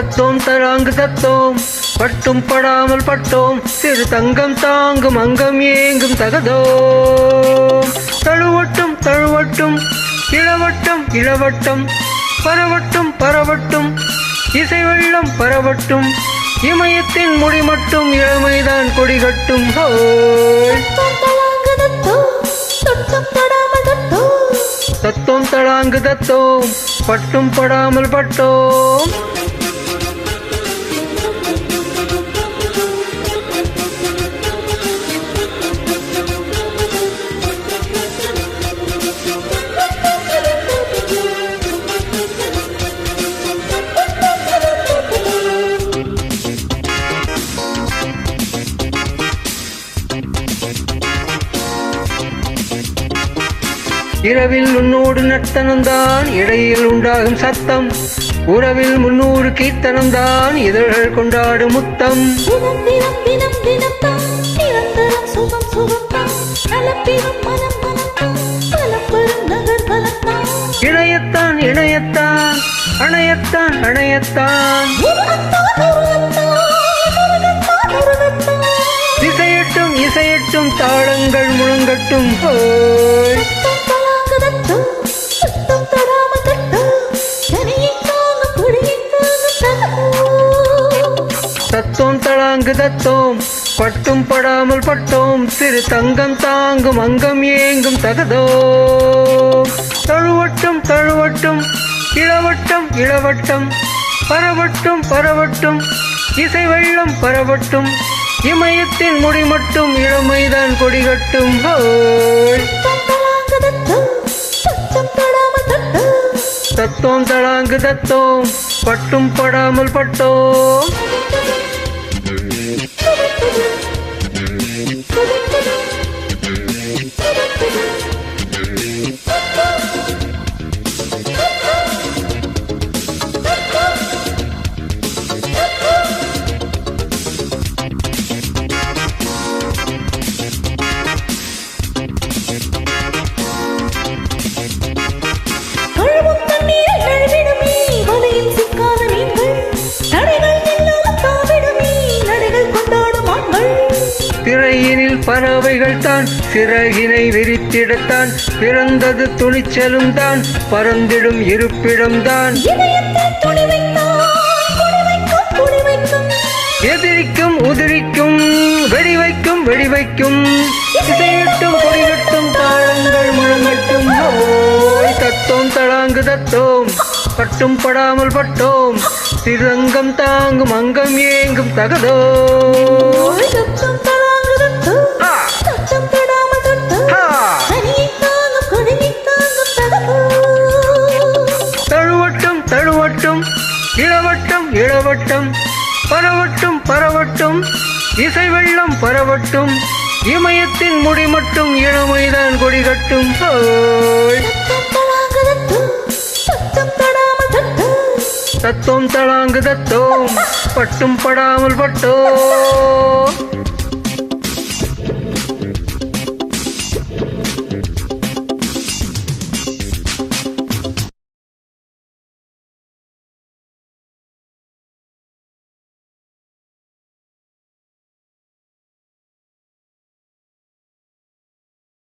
தத்தோம் தராங்கு தத்தோம் பட்டும் படாமல் பட்டோம். சிறு தங்கம் தாங்கும் அங்கம் ஏங்கும் தகதோ தழுவட்டும் தழுவட்டும் இளவட்டம் இளவட்டம். பரவட்டும் பரவட்டும் இசை வெள்ளம் பரவட்டும். இமயத்தின் முடி மட்டும் இளமைதான் கொடிகட்டும் தத்தோம் தடாங்கு தத்தோம் பட்டும் படாமல் பட்டோம். இரவில் உன்னோடு நர்த்தனம்தான் இடையில் உண்டாகும் சத்தம். உறவில் முன்னூறு கீர்த்தனம்தான் இதழ்கள் கொண்டாடும் முத்தம். இணையத்தான் இணையத்தான் அணையத்தான் அணையத்தான். இசையட்டும் இசையட்டும் தாளங்கள் முழங்கட்டும் போய் தத்தோம் தளாங்கு தத்தோம் பட்டும் படாமல் பட்டோம் சிறு தங்கம் தாங்கும் அங்கம் ஏங்கும் தகதோ. தழுவட்டும் தழுவட்டும் இளவட்டம் இளவட்டம் பரவட்டும் பரவட்டும் இசை வெள்ளம் பரவட்டும் இமயத்தின் முடி மட்டும் இளமைதான் கொடிகட்டும் ஹோய் தத்தோம் தளாங்கு தத்தோம் பட்டும் படாமல் பட்டோம் திரையினில் பறவைகள் தான் சிறகினை விரித்திடத்தான் பிறந்தது துணிச்சலும் தான் பறந்திடும் குடி வைக்கும் எதிரிக்கும் உதிரிக்கும் வெடி வைக்கும் வெடி வைக்கும். இசையட்டும் கொடிகட்டும் தாளங்கள் முழங்கட்டும் தத்தோம் தளாங்கு தத்தோம். பட்டும் படாமல் பட்டோம் சிறங்கம் தாங்கும் அங்கம் ஏங்கும் தகதோ. தழுவட்டும் தழுவட்டும் இளவட்டம் இளவட்டம் பரவட்டும் பரவட்டும் இசை வெள்ளம் பரவட்டும் இமயத்தின் முடி மட்டும் இளமைதான் கொடிகட்டும் தத்தம் தளாங்கு தத்தோம் பட்டும் படாமல் பட்டோம்.